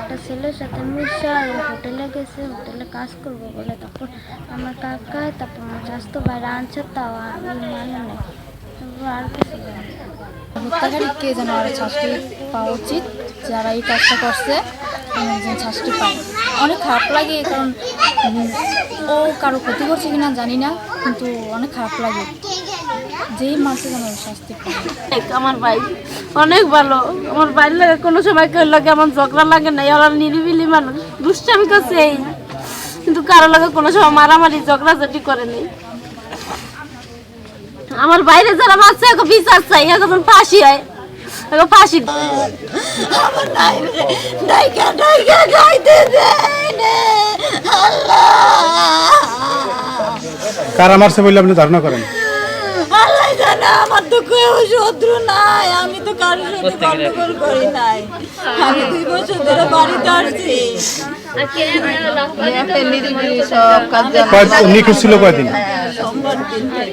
একটা ছেলের সাথে মিশা হোটেলে গেছে, হোটেলে কাজ করব বলে তারপর আমার কাকা, তারপর আমার স্বাস্থ্য বাইরে আনছে, তাও আমি মানে নাই। আর কিছু। হত্যাকারীকে যেন আরও শাস্তি পাওয়া উচিত, যারা এই কাজটা করছে যেন শাস্তি পায়। অনেক খারাপ লাগে, কারণ ও কারও ক্ষতি করছে কিনা জানি না, কিন্তু অনেক খারাপ লাগে। যেই শাস্তি আমার ভাই। অনেক ভালো। আমার লাগে কোনো সময় কেউ লাগে আমার ঝগড়া লাগে না ওরা নিরিবিলি মানুষ। দুষ্টামি করছে এই। কিন্তু কারও লাগে কোনো সময় মারামারি ঝগড়াঝাটি করে নেই। আমার বাইরে যারা এখন বিচার চাই। এখন ফাঁসি হয় এখন ফাঁসি কারা মারছে বলে আপনি ধারণা করেন? জানে আমার তো কেউ শত্রু নাই। আমি তো কারোর সাথে গন্ডগোল করি নাই। আমি দুই বছর ধরে বাড়িতে আসছি। নিখোঁজ ছিল কয়দিন? সোমবার দিন থেকে।